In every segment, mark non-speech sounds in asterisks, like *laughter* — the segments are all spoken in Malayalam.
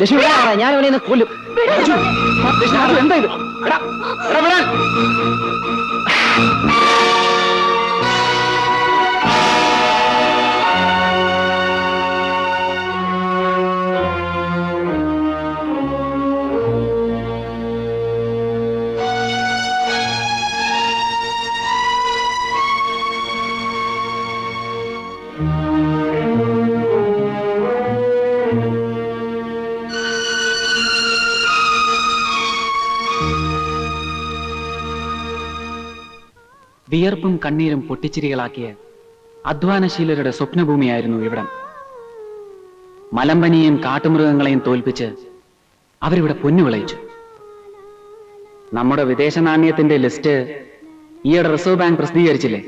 ലക്ഷ്മി ഞാൻ അവനെ ഇന്ന് കൊല്ലും. എന്താ ഇത്? എടാ, എടാ, വിടാൻ. വിയർപ്പും കണ്ണീരും പൊട്ടിച്ചിരികളാക്കിയ അധ്വാനശീലരുടെ സ്വപ്നഭൂമിയായിരുന്നു ഇവിടം. മലമ്പനിയും കാട്ടുമൃഗങ്ങളെയും തോൽപ്പിച്ച് അവരിവിടെ പൊന്നു വിളയിച്ചു. നമ്മുടെ വിദേശ നാണ്യത്തിന്റെ ലിസ്റ്റ് ഈയിടെ റിസർവ് ബാങ്ക് പ്രസിദ്ധീകരിച്ചില്ലേ?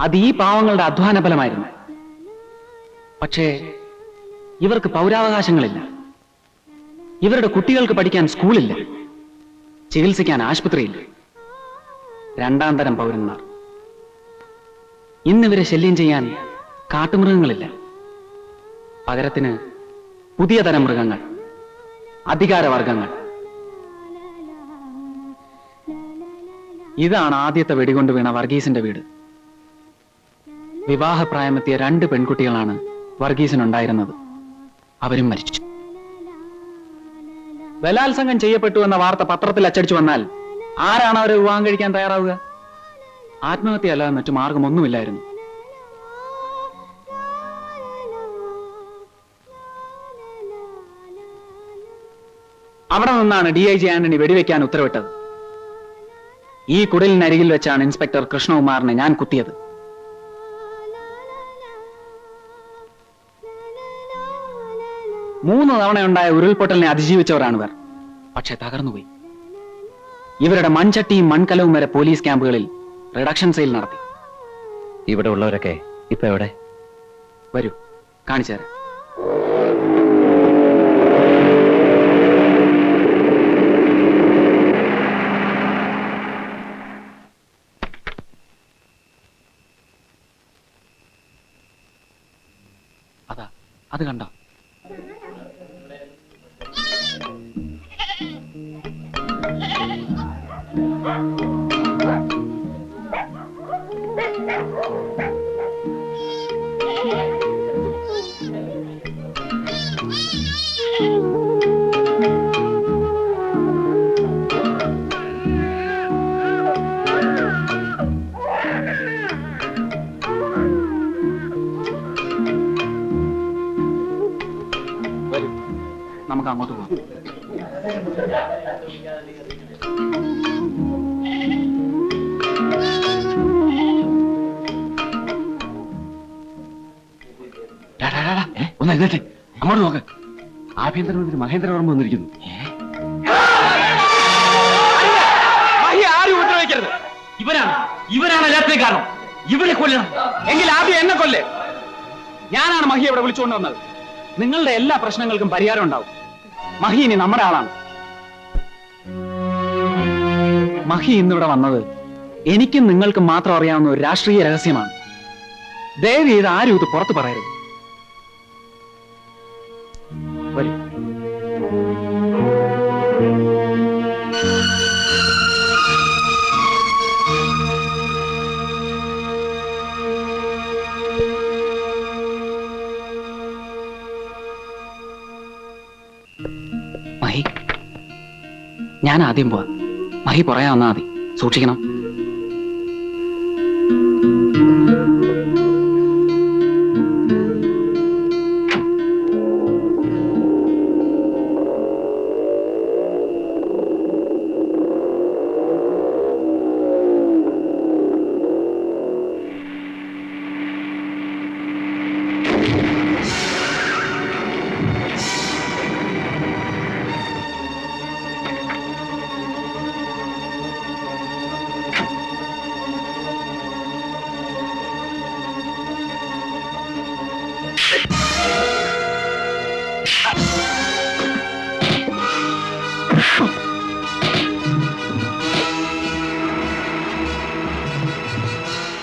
അത് ഈ പാവങ്ങളുടെ അധ്വാന ഫലമായിരുന്നു പക്ഷേ ഇവർക്ക് പൗരാവകാശങ്ങളില്ല. ഇവരുടെ കുട്ടികൾക്ക് പഠിക്കാൻ സ്കൂളില്ല. ചികിത്സിക്കാൻ ആശുപത്രിയില്ല. രണ്ടാം തരം പൗരന്മാർ. ഇന്നിവരെ ശല്യം ചെയ്യാൻ കാട്ടുമൃഗങ്ങളില്ല. പകരത്തിന് പുതിയ തരം മൃഗങ്ങൾ അധികാരവർഗങ്ങൾ ഇതാണ് ആദ്യത്തെ വെടികൊണ്ട് വീണ വർഗീസിന്റെ വീട്. വിവാഹപ്രായമെത്തിയ രണ്ട് പെൺകുട്ടികളാണ് വർഗീസിനുണ്ടായിരുന്നത്. അവരും മരിച്ചു. ബലാത്സംഗം ചെയ്യപ്പെട്ടു എന്ന വാർത്ത പത്രത്തിൽ അച്ചടിച്ചു വന്നാൽ ആരാണ് അവരെ വിവാഹം കഴിക്കാൻ തയ്യാറാവുക? ആത്മഹത്യ അല്ലാതെ മറ്റു മാർഗമൊന്നുമില്ലായിരുന്നു. അവിടെ നിന്നാണ് ഡി ഐ ജി ആന്റണി വെടിവെക്കാൻ ഉത്തരവിട്ടത്. ഈ കുടലിനരികിൽ വെച്ചാണ് ഇൻസ്പെക്ടർ കൃഷ്ണകുമാറിനെ ഞാൻ കുത്തിയത്. മൂന്ന് തവണയുണ്ടായ ഉരുൾപൊട്ടലിനെ അതിജീവിച്ചവരാണ് ഇവർ പക്ഷെ തകർന്നുപോയി. ഇവരുടെ മൺചട്ടിയും മൺകലവും വരെ പോലീസ് ക്യാമ്പുകളിൽ റിഡക്ഷൻ സെയിൽ നടത്തി. ഇവിടെ ഉള്ളവരൊക്കെ ഇപ്പൊ എവിടെ? വരൂ കാണിച്ചു തരാം. അതാ അത് കണ്ടോ? ആഭ്യന്തരമന്ത്രി മഹേന്ദ്രവർമ്മ വന്നിരിക്കുന്നു. ആരും ഉപദ്രവിക്കരുത്. ഇവനാണ് ഇവനാണ് എല്ലാത്തിനും കാരണം. ഇവരെ കൊല്ലണം. എങ്കിൽ ആദ്യം എന്നെ കൊല്ലേ. ഞാനാണ് മഹി ഇവിടെ വിളിച്ചുകൊണ്ട് വന്നത്. നിങ്ങളുടെ എല്ലാ പ്രശ്നങ്ങൾക്കും പരിഹാരം ഉണ്ടാവും. മഹി ഇനി നമ്മുടെ ആളാണ്. മഹി ഇന്നിവിടെ വന്നത് എനിക്കും നിങ്ങൾക്കും മാത്രം അറിയാവുന്ന ഒരു രാഷ്ട്രീയ രഹസ്യമാണ്. ദയവ് ചെയ്ത് ആരും ഇത് പുറത്തു പറയരുത്. വരൂ. മഹി ഞാൻ ആദ്യം പോവാ. മഹി പറയാ വന്നാ മതി. സൂക്ഷിക്കണം.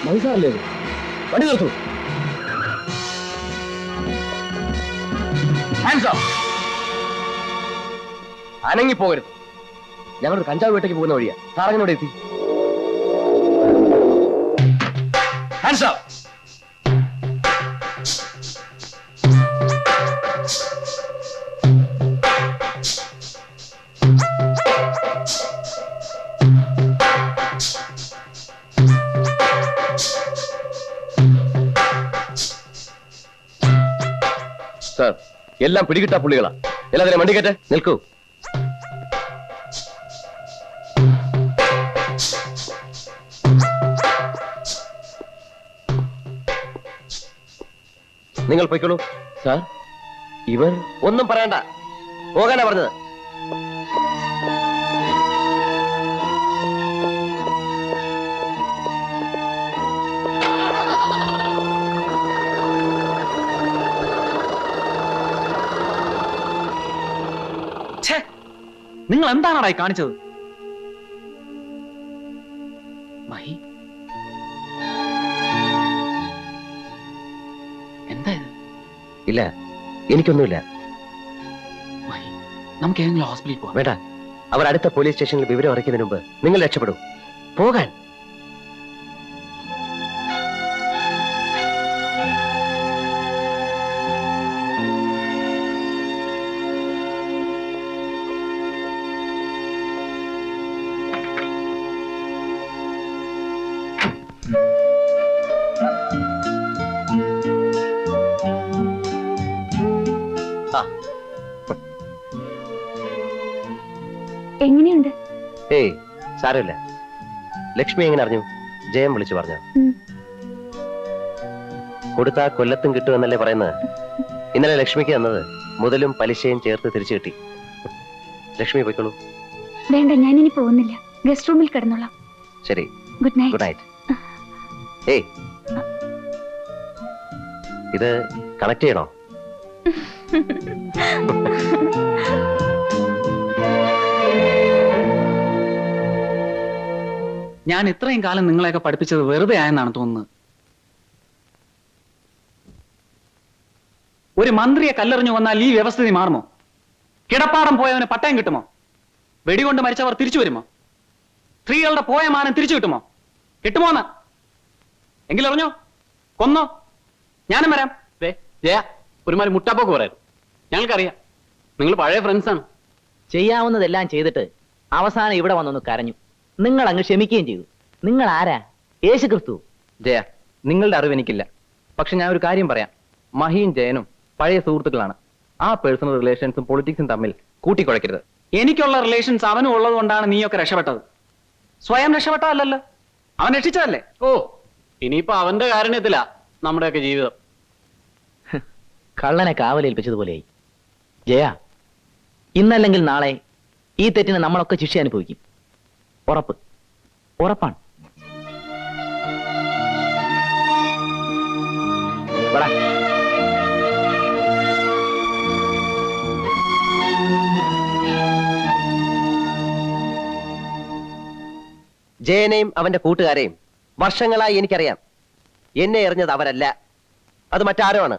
മൈസാറല്ലേ വണ്ടി നിർത്തു. അനങ്ങി പോകരുത് ഞങ്ങളൊരു കഞ്ചാവ് വീട്ടേക്ക് പോകുന്ന വഴിയാ. സാറങ്ങനോട് എത്തി ഹാൻഡ്സ് എല്ലാം പിടികിട്ടാ പുള്ളികളാ. എല്ലാത്തിനും വണ്ടി കയറ്റേ നിൽക്കൂ. നിങ്ങൾ പൊയ്ക്കോളൂ. സാർ? ഇവർ ഒന്നും പറയണ്ട. പോകാനാ പറഞ്ഞത്. നിങ്ങൾ എന്താണടാ കാണിച്ചത്? മഹി. എന്താ ഇത്? ഇല്ല എനിക്കൊന്നുമില്ല. മഹി നമുക്ക് ഏതെങ്കിലും ഹോസ്പിറ്റലിൽ പോവാം. വേണ്ട. അവർ അടുത്ത പോലീസ് സ്റ്റേഷനിൽ വിവരം അറിയിക്കുന്നതിന് മുമ്പ് നിങ്ങൾ രക്ഷപ്പെടും. പോകാൻ. എങ്ങനെയുണ്ട്? ഏയ് സാരമില്ല. ലക്ഷ്മി എങ്ങനെ അറിഞ്ഞു? ജയം വിളിച്ചു പറഞ്ഞു. കൊടുത്താ കൊല്ലത്തും കിട്ടുമെന്നല്ലേ പറയുന്നത്? ഇന്നലെ ലക്ഷ്മിക്ക് തന്നത് മുതലും പലിശയും ചേർത്ത് തിരിച്ചു കിട്ടി. ലക്ഷ്മി പോയിക്കോളൂ. വേണ്ട ഞാനിനി പോകുന്നില്ല. ഗസ്റ്റ് റൂമിൽ കിടന്നോളാം. ശരി. Good night. Good night. ഇത് കണക്ട് ചെയ്യണോ? ഞാൻ ഇത്രയും കാലം നിങ്ങളെയൊക്കെ പഠിപ്പിച്ചത് വെറുതെ ആയെന്നാണ് തോന്നുന്നത്. ഒരു മന്ത്രിയെ കല്ലെറിഞ്ഞു വന്നാൽ ഈ വ്യവസ്ഥിതി മാറുമോ? കിടപ്പാടം പോയവന് പട്ടയം കിട്ടുമോ? വെടികൊണ്ട് മരിച്ചവർ തിരിച്ചു വരുമോ? സ്ത്രീകളുടെ പോയ മാനം തിരിച്ചു കിട്ടുമോ? കിട്ടുമോന്ന് എങ്കിലറിഞ്ഞോ കൊന്നോ? ഞാനും വരാം. ദേ, ജയ ഒരുമാതിരി മുട്ടാപ്പോക്ക് പറയാം ഞങ്ങൾക്കറിയാം. നിങ്ങൾ പഴയ ഫ്രണ്ട്സ് ഫ്രണ്ട്സാണ് ചെയ്യാവുന്നതെല്ലാം ചെയ്തിട്ട് അവസാനം ഇവിടെ വന്നൊന്ന് കരഞ്ഞു. നിങ്ങൾ അങ്ങ് ക്ഷമിക്കുകയും ചെയ്തു. നിങ്ങൾ ആരാ? യേശു ക്രിസ്തു ജയ നിങ്ങളുടെ അറിവ് എനിക്കില്ല. പക്ഷെ ഞാൻ ഒരു കാര്യം പറയാം. മഹിയും ജയനും പഴയ സുഹൃത്തുക്കളാണ്. ആ പേഴ്സണൽ റിലേഷൻസും പൊളിറ്റിക്സും തമ്മിൽ കൂട്ടിക്കുഴക്കരുത് എനിക്കുള്ള റിലേഷൻസ് അവനും ഉള്ളത് കൊണ്ടാണ് നീയൊക്കെ രക്ഷപ്പെട്ടത്. സ്വയം രക്ഷപ്പെട്ടതല്ലല്ലോ അവൻ രക്ഷിച്ചതല്ലേ? ഓ ഇനിയിപ്പോ അവന്റെ കാരണത്തിലാ നമ്മുടെയൊക്കെ ജീവിതം. കള്ളനെ കാവലേൽപ്പിച്ചതുപോലെയായി. ജയ ഇന്നല്ലെങ്കിൽ നാളെ ഈ തെറ്റിന് നമ്മളൊക്കെ ശിക്ഷ അനുഭവിക്കും. ഉറപ്പ്. ഉറപ്പാണ്. ജയനെയും അവന്റെ കൂട്ടുകാരെയും വർഷങ്ങളായി എനിക്കറിയാം. എന്നെ എറിഞ്ഞത് അവരല്ല. അത് മറ്റാരോ ആണ്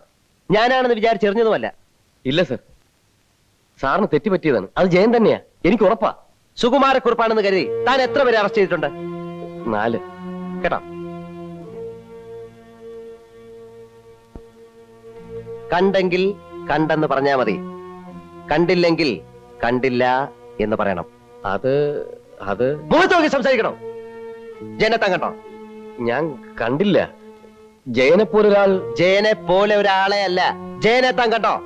ഞാനാണെന്ന് വിചാരിച്ചെറിഞ്ഞതുമല്ല ഇല്ല സർ. സാറിന് തെറ്റുപറ്റിയതാണ് അത് ജയൻ തന്നെയാ. എനിക്ക് ഉറപ്പാ. സുകുമാരക്കുറിപ്പാണെന്ന് കരുതി താൻ എത്ര പേരെ അറസ്റ്റ് ചെയ്തിട്ടുണ്ട്? നാല്. കേട്ടോ? കണ്ടെങ്കിൽ കണ്ടെന്ന് പറഞ്ഞാ മതി. കണ്ടില്ലെങ്കിൽ കണ്ടില്ല എന്ന് പറയണം. അത് അത് മുഖത്ത് നോക്കി ജനത്തങ്ങട്ടോ കണ്ടോ? ഞാൻ കണ്ടില്ല. ജയനെ പോലെ ഒരാൾ ജയനെ പോലെ ഒരാളെ അല്ല. ജയനെത്താൻ കണ്ടോ?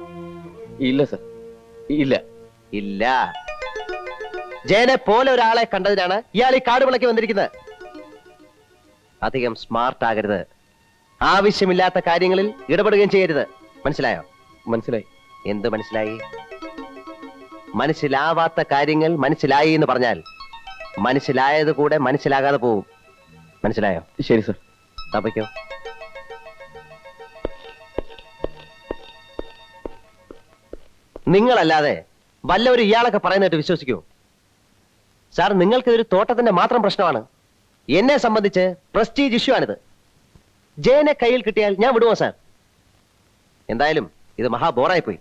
ഇല്ല സർ. ഇല്ല. ഇല്ല. ജയനെ പോലെ ഒരാളെ കണ്ടതിനാണ് ഇയാൾ ഈ കാട് വിളക്കി വന്നിരിക്കുന്നത്. അധികം സ്മാർട്ട് ആകരുത്. ആവശ്യമില്ലാത്ത കാര്യങ്ങളിൽ ഇടപെടുകയും ചെയ്യരുത്. മനസ്സിലായോ? മനസ്സിലായി. എന്ത് മനസ്സിലായി? മനസ്സിലാവാത്ത കാര്യങ്ങൾ മനസ്സിലായി എന്ന് പറഞ്ഞാൽ മനസ്സിലായത് കൂടെ മനസ്സിലാകാതെ പോവും. മനസ്സിലായോ? ശരി സർ. തപ്പയ്ക്കോ. നിങ്ങളല്ലാതെ വല്ലവരും ഇയാളൊക്കെ പറയുന്നതായിട്ട് വിശ്വസിക്കൂ. സാർ നിങ്ങൾക്കിതൊരു തോട്ടത്തിന്റെ മാത്രം പ്രശ്നമാണ്. എന്നെ സംബന്ധിച്ച് പ്രസ്റ്റീജ് ഇഷ്യൂ ആണിത്. ജയനെ കയ്യിൽ കിട്ടിയാൽ ഞാൻ വിടുമോ സാർ? എന്തായാലും ഇത് മഹാ ബോറായി പോയി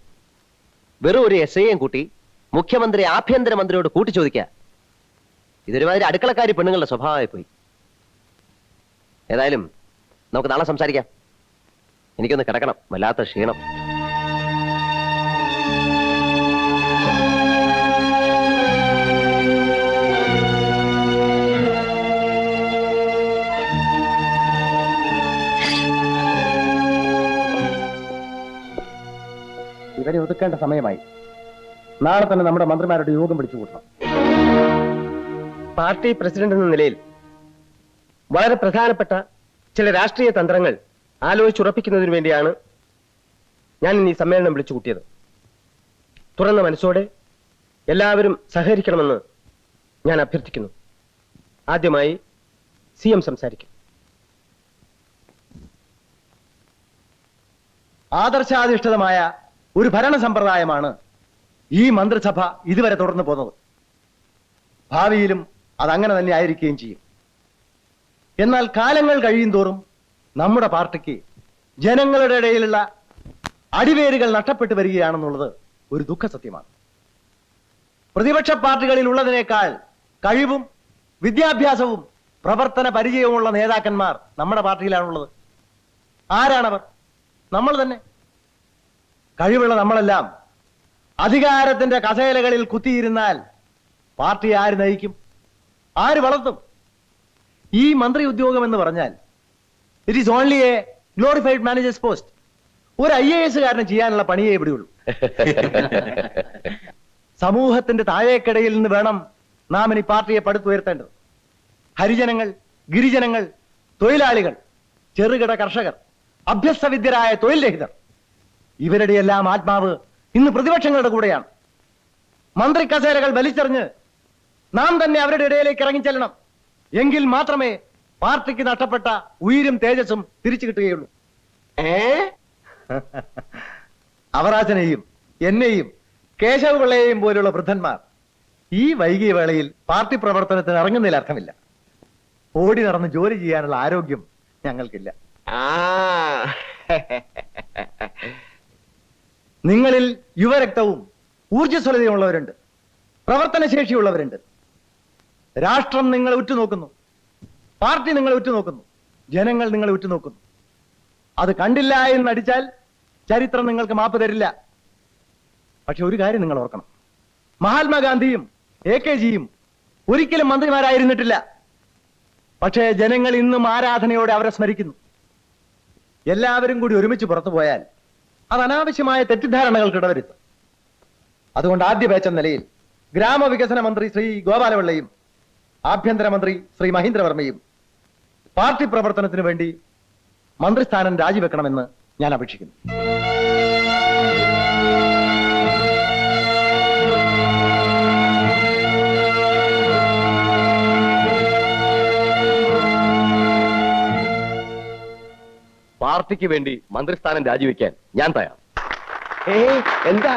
വെറും ഒരു എസ് ഐയും കൂട്ടി മുഖ്യമന്ത്രി ആഭ്യന്തരമന്ത്രിയോട് കൂട്ടിച്ചോദിക്കുക. ഇതൊരുമാതിരി അടുക്കളക്കാരി പെണ്ണുങ്ങളുടെ സ്വഭാവമായി പോയി ഏതായാലും നമുക്ക് നാളെ സംസാരിക്കാം. എനിക്കൊന്ന് കിടക്കണം. വല്ലാത്ത ക്ഷീണം. ഇവരെ ഒതുക്കേണ്ട സമയമായി. നാളെ തന്നെ നമ്മുടെ മന്ത്രിമാരുടെ യോഗം വിളിച്ചു കൂട്ടണം പാർട്ടി പ്രസിഡന്റ് എന്ന നിലയിൽ വളരെ പ്രധാനപ്പെട്ട ചില രാഷ്ട്രീയ തന്ത്രങ്ങൾ ആലോചിച്ചുറപ്പിക്കുന്നതിനു വേണ്ടിയാണ് ഞാൻ ഈ സമ്മേളനം വിളിച്ചു കൂട്ടിയത്. തുറന്ന മനസ്സോടെ എല്ലാവരും സഹകരിക്കണമെന്ന് ഞാൻ അഭ്യർത്ഥിക്കുന്നു. ആദ്യമായി സി എം സംസാരിക്കും. ആദർശാധിഷ്ഠിതമായ ഒരു ഭരണ സമ്പ്രദായമാണ് ഈ മന്ത്രിസഭ ഇതുവരെ തുടർന്നു പോകുന്നത്. ഭാവിയിലും അതങ്ങനെ തന്നെ ആയിരിക്കുകയും ചെയ്യും. എന്നാൽ കാലങ്ങൾ കഴിയും തോറും നമ്മുടെ പാർട്ടിക്ക് ജനങ്ങളുടെ ഇടയിലുള്ള അടിവേരുകൾ നഷ്ടപ്പെട്ടു വരികയാണെന്നുള്ളത് ഒരു ദുഃഖസത്യമാണ് പ്രതിപക്ഷ പാർട്ടികളിൽ ഉള്ളതിനേക്കാൾ കഴിവും വിദ്യാഭ്യാസവും പ്രവർത്തന പരിചയവുമുള്ള നേതാക്കന്മാർ നമ്മുടെ പാർട്ടിയിലാണുള്ളത്. ആരാണവർ? നമ്മൾ തന്നെ. കഴിവുള്ള നമ്മളെല്ലാം അധികാരത്തിന്റെ കസേലകളിൽ കുത്തിയിരുന്നാൽ പാർട്ടി ആര് നയിക്കും? ആര് വളർത്തും? ഈ മന്ത്രി ഉദ്യോഗം എന്ന് പറഞ്ഞാൽ it is only a glorified manager's post ഒരു ഐ എ എസ് കാരണം ചെയ്യാനുള്ള പണിയേ ഇവിടെയുള്ളൂ. *laughs* സമൂഹത്തിന്റെ താഴേക്കിടയിൽ നിന്ന് വേണം നാം ഇനി പാർട്ടിയെ പടുത്തുയർത്തേണ്ടത് ഹരിജനങ്ങൾ ഗിരിജനങ്ങൾ തൊഴിലാളികൾ ചെറുകിട കർഷകർ അഭ്യസ്തവിദ്യരായ തൊഴിൽ രഹിതർ ഇവരുടെ എല്ലാം ആത്മാവ് ഇന്ന് പ്രതിപക്ഷങ്ങളുടെ കൂടെയാണ്. മന്ത്രി കസേരകൾ വലിച്ചെറിഞ്ഞ് നാം തന്നെ അവരുടെ ഇടയിലേക്ക് ഇറങ്ങിച്ചെല്ലണം. എങ്കിൽ മാത്രമേ പാർട്ടിക്ക് നഷ്ടപ്പെട്ട ഉയരും തേജസ്സും തിരിച്ചു കിട്ടുകയുള്ളൂ. ഏ? *laughs* അവരാജനെയും എന്നെയും കേശവപിള്ളയെയും പോലുള്ള വൃദ്ധന്മാർ ഈ വൈകിയ വേളയിൽ പാർട്ടി പ്രവർത്തനത്തിന് ഇറങ്ങുന്നതിൽ അർത്ഥമില്ല. ഓടി നടന്ന് ജോലി ചെയ്യാനുള്ള ആരോഗ്യം ഞങ്ങൾക്കില്ല. നിങ്ങളിൽ യുവരക്തവും ഊർജസ്വലതയുമുള്ളവരുണ്ട്. പ്രവർത്തനശേഷിയുള്ളവരുണ്ട്. രാഷ്ട്രം നിങ്ങളെ ഉറ്റുനോക്കുന്നു. പാർട്ടി നിങ്ങളെ ഉറ്റുനോക്കുന്നു. ജനങ്ങൾ നിങ്ങളെ ഉറ്റുനോക്കുന്നു. അത് കണ്ടില്ല എന്ന് നടിച്ചാൽ ചരിത്രം നിങ്ങൾക്ക് മാപ്പ് തരില്ല. പക്ഷെ ഒരു കാര്യം നിങ്ങൾ ഓർക്കണം. മഹാത്മാഗാന്ധിയും എ കെ ജിയും ഒരിക്കലും മന്ത്രിമാരായിരുന്നിട്ടില്ല. പക്ഷേ ജനങ്ങൾ ഇന്നും ആരാധനയോടെ അവരെ സ്മരിക്കുന്നു. എല്ലാവരും കൂടി ഒരുമിച്ച് പുറത്തു പോയാൽ അത് അനാവശ്യമായ തെറ്റിദ്ധാരണകൾക്ക് ഇടവരുത്തും അതുകൊണ്ട് ആദ്യ പേച്ച നിലയിൽ ഗ്രാമവികസന മന്ത്രി ശ്രീ ഗോപാലപിള്ളയും ആഭ്യന്തരമന്ത്രി ശ്രീ മഹേന്ദ്രവർമ്മയും പാർട്ടി പ്രവർത്തനത്തിന് വേണ്ടി മന്ത്രിസ്ഥാനം രാജിവെക്കണമെന്ന് ഞാൻ അപേക്ഷിക്കുന്നു. പാർട്ടിക്ക് വേണ്ടി മന്ത്രിസ്ഥാനം രാജിവെക്കാൻ ഞാൻ തയ്യാർ എന്താ?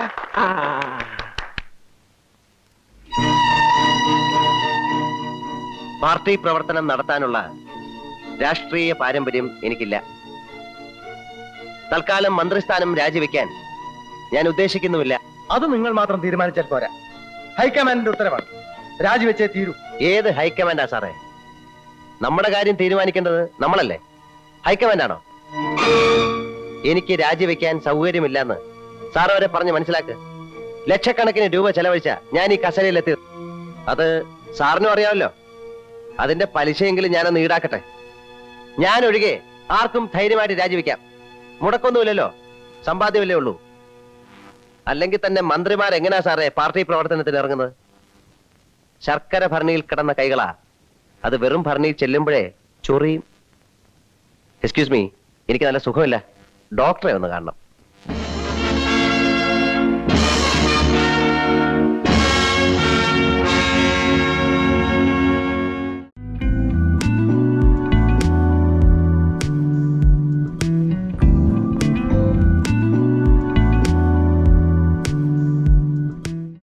പാർട്ടി പ്രവർത്തനം നടത്താനുള്ള രാഷ്ട്രീയ പാരമ്പര്യം എനിക്കില്ല. തൽക്കാലം മന്ത്രിസ്ഥാനം രാജിവെക്കാൻ ഞാൻ ഉദ്ദേശിക്കുന്നുമില്ല. അത് നിങ്ങൾ മാത്രം തീരുമാനിച്ചാൽ പോരാ. ഹൈക്കമാൻഡിന്റെ ഉത്തരവാണ്. രാജിവെച്ചേ തീരൂ. ഏത് ഹൈക്കമാൻഡാ സാറേ? നമ്മുടെ കാര്യം തീരുമാനിക്കേണ്ടത് നമ്മളല്ലേ? ഹൈക്കമാൻഡാണോ എനിക്ക് രാജിവെക്കാൻ സൗകര്യമില്ലെന്ന് സാർ അവരെ പറഞ്ഞ് മനസ്സിലാക്ക്. ലക്ഷക്കണക്കിന് രൂപ ചെലവഴിച്ച ഞാൻ ഈ കസരയിലെത്തി അത് സാറിനും അറിയാമല്ലോ. അതിന്റെ പലിശയെങ്കിലും ഞാനൊന്ന് ഈടാക്കട്ടെ. ഞാൻ ഒഴികെ ആർക്കും ധൈര്യമായിട്ട് രാജിവെക്കാം. മുടക്കൊന്നുമില്ലല്ലോ. സമ്പാദ്യമല്ലേ ഉള്ളൂ. അല്ലെങ്കിൽ തന്നെ മന്ത്രിമാർ എങ്ങനെയാ സാറേ പാർട്ടി പ്രവർത്തനത്തിന് ഇറങ്ങുന്നത്? ശർക്കര ഭരണിയിൽ കിടന്ന കൈകളാ. അത് വെറും ഭരണിയിൽ ചെല്ലുമ്പോഴേ ചൊറിയും. എക്സ്ക്യൂസ് മീ എനിക്ക് നല്ല സുഖമില്ല. ഡോക്ടറെ ഒന്ന് കാണണം.